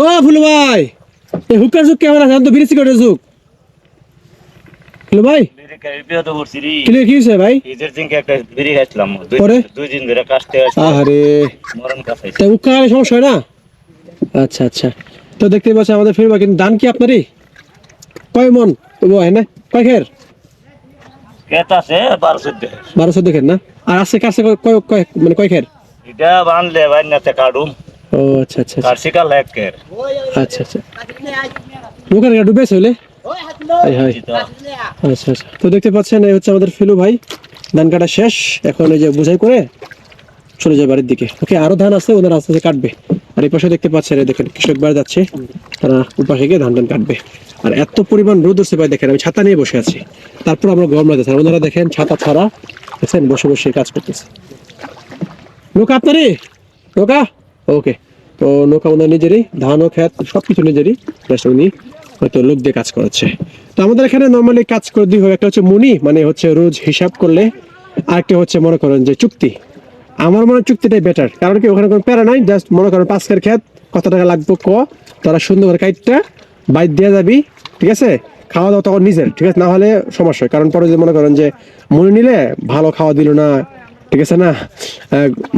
ও ফুলু ভাই এই হুকার যুগ কেমন আছে? তো যুগ। ফুলু ভাই বিড়ি খাই বিয়ে তো করছি রে। কিলে কি হয়েছে ভাই? ঈদের দিনকে একটা বিড়ি খাইছিলাম। দুই দিন ধরে কাশতে আসছি মরণ কাছাইছে তা সমস্যা হয় না? আচ্ছা আচ্ছা। তো দেখতে পাচ্ছি আমাদের ফিরবা কিন্তু ধান কি আপনারই? কয় মন? তবু হয় না? কয় খের? আছে বারো চোদ্দ বারো চোদ্দ খের না? আর আছে কাছে কয়- কয় মানে কয় খের? এটা বানলে কাটুম। ও আচ্ছা আচ্ছা আচ্ছা। কাটছি কের আচ্ছা আচ্ছা। দোকানে ডুবেছে হলে? হাই হাই। আচ্ছা আচ্ছা। তো দেখতে পাচ্ছেন এই হচ্ছে আমাদের ফিলু ভাই। ধান কাটা শেষ। এখন এই যে বোঝাই করে চলে যায় বাড়ির দিকে। ওকে আরও ধান আছে ওনারা আস্তে আস্তে কাটবে। আর এই পাশে দেখতে পাচ্ছেন দেখেন কৃষক বাড়ি যাচ্ছে। তারা উপাসে গিয়ে ধান ধান কাটবে। আর এত পরিমাণ রোদ হচ্ছে ভাই দেখেন আমি ছাতা নিয়ে বসে আছি। তারপর আমরা গরম লাগতেছে। ওনারা দেখেন ছাতা ছাড়া দেখছেন বসে বসে কাজ করতেছে। নৌকা আপনারই? নৌকা? ওকে। তো নৌকা ওনার নিজেরই ধান ও খ্যাত সব কিছু নিজেরই। জাস্ট উনি হয়তো লোক দিয়ে কাজ করাচ্ছে। তো আমাদের এখানে নর্মালি কাজ করে দুই হয় একটা হচ্ছে মুনি মানে হচ্ছে রোজ হিসাব করলে আরেকটা হচ্ছে মনে করেন যে চুক্তি। আমার মনে হয় চুক্তিটাই বেটার কারণ কি ওখানে কোনো প্যারা নাই জাস্ট মনে করেন পাঁচকের খেত কত টাকা লাগবে ক, তারা সুন্দর করে কাইটটা বাইর দিয়ে যাবি, ঠিক আছে? খাওয়া দাওয়া তখন নিজের, ঠিক আছে? না হলে সমস্যা কারণ পরে যদি মনে করেন যে মনে নিলে ভালো খাওয়া দিল না, ঠিক আছে না?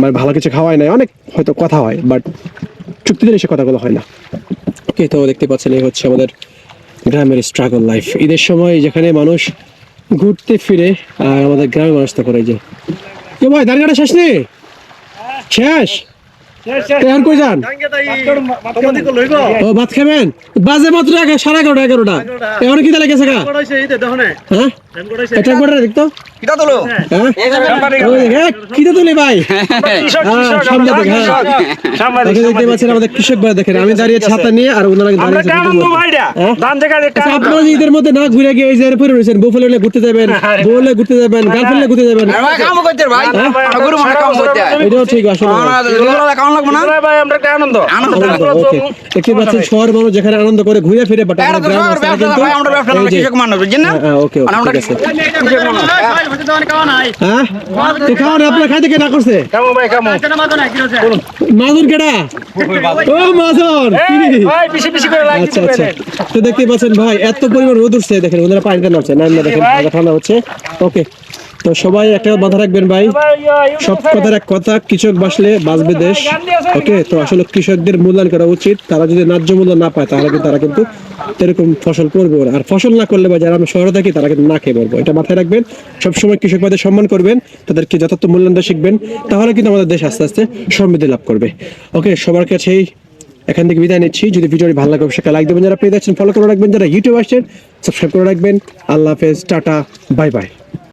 মানে ভালো কিছু খাওয়াই নাই, অনেক হয়তো কথা হয় বাট চুক্তি দিলে সে কথাগুলো হয় না। ওকে তো দেখতে পাচ্ছেন এই হচ্ছে আমাদের গ্রামের স্ট্রাগল লাইফ ঈদের সময় যেখানে মানুষ ঘুরতে ফিরে আর আমাদের গ্রামের মানুষ তো করে যে। কে ভাই ধান কাটা শেষ নেই শেষ? কই যান? ও ভাত খাবেন? বাজে মাত্র সাড়ে এগারোটা এগারোটা। এখন কি তাহলে গেছে গা? হ্যাঁ? এটা করে দেখতো? কিটা তোলো? ওই দেখ, এ, কি তো তুলি ভাই? সামনে দেখ। ওকে দেখতে পাচ্ছেন আমাদের কৃষক ভাই দেখেন আমি দাঁড়িয়ে ছাতা নিয়ে আর ওনারা দাঁড়িয়ে আছে দুটোর মধ্যে। আপনারা ঈদের মধ্যে না ঘুরে গিয়ে এই যে পরে রয়েছেন বউ ঘুরতে যাবেন বউ ঘুরতে যাবেন গার্লফ্রেন্ডে ঘুরতে যাবেন। আমার কাম করতে ভাই। আমার গরু কাম করতে এটাও ঠিক আসলে। আমার দুলালা কাম লাগবে না? আনন্দ। আনন্দ, ওকে। দেখতে পাচ্ছেন শহর মানুষ যেখানে আনন্দ করে ঘুরে ফিরে বাট আমরা গ্রাম ওকে হ্যাঁ? তো খাওয়ান আপনার খাইতে কে না করছে? মাজন কেডা? ও মাজুর আচ্ছা আচ্ছা। তো দেখতে পাচ্ছেন ভাই এত পরিমাণ রোদ উঠছে দেখেন ওনারা পানিতে নামছে নাম না দেখেন ঠান্ডা হচ্ছে। ওকে তো সবাই একটা মাথা রাখবেন ভাই। সব কথার এক কথা, কৃষক বাসলে বাঁচবে দেশ। ওকে, তো আসলে কৃষকদের মূল্যায়ন করা উচিত। তারা যদি ন্যায্য মূল্য না পায়, তাহলে কিন্তু তারা কিন্তু এরকম ফসল করবে ওরা। আর ফসল না করলে বা যারা আমরা শহরে থাকি, তারা কিন্তু না খেয়ে মরবো। এটা মাথায় রাখবেন। সবসময় কৃষক ভাইদের সম্মান করবেন। তাদেরকে যথার্থ মূল্যায়ন শিখবেন। তাহলে কিন্তু আমাদের দেশ আস্তে আস্তে সমৃদ্ধি লাভ করবে। ওকে, সবার কাছেই এখান থেকে বিদায় নিচ্ছি। যদি ভিডিওটি ভালো লাগে, অবশ্যই লাইক দেবেন। যারা পেয়ে যাচ্ছেন ফলো করে রাখবেন। যারা ইউটিউব আসছেন সাবস্ক্রাইব করে রাখবেন। আল্লাহ হাফেজ, টাটা বাই বাই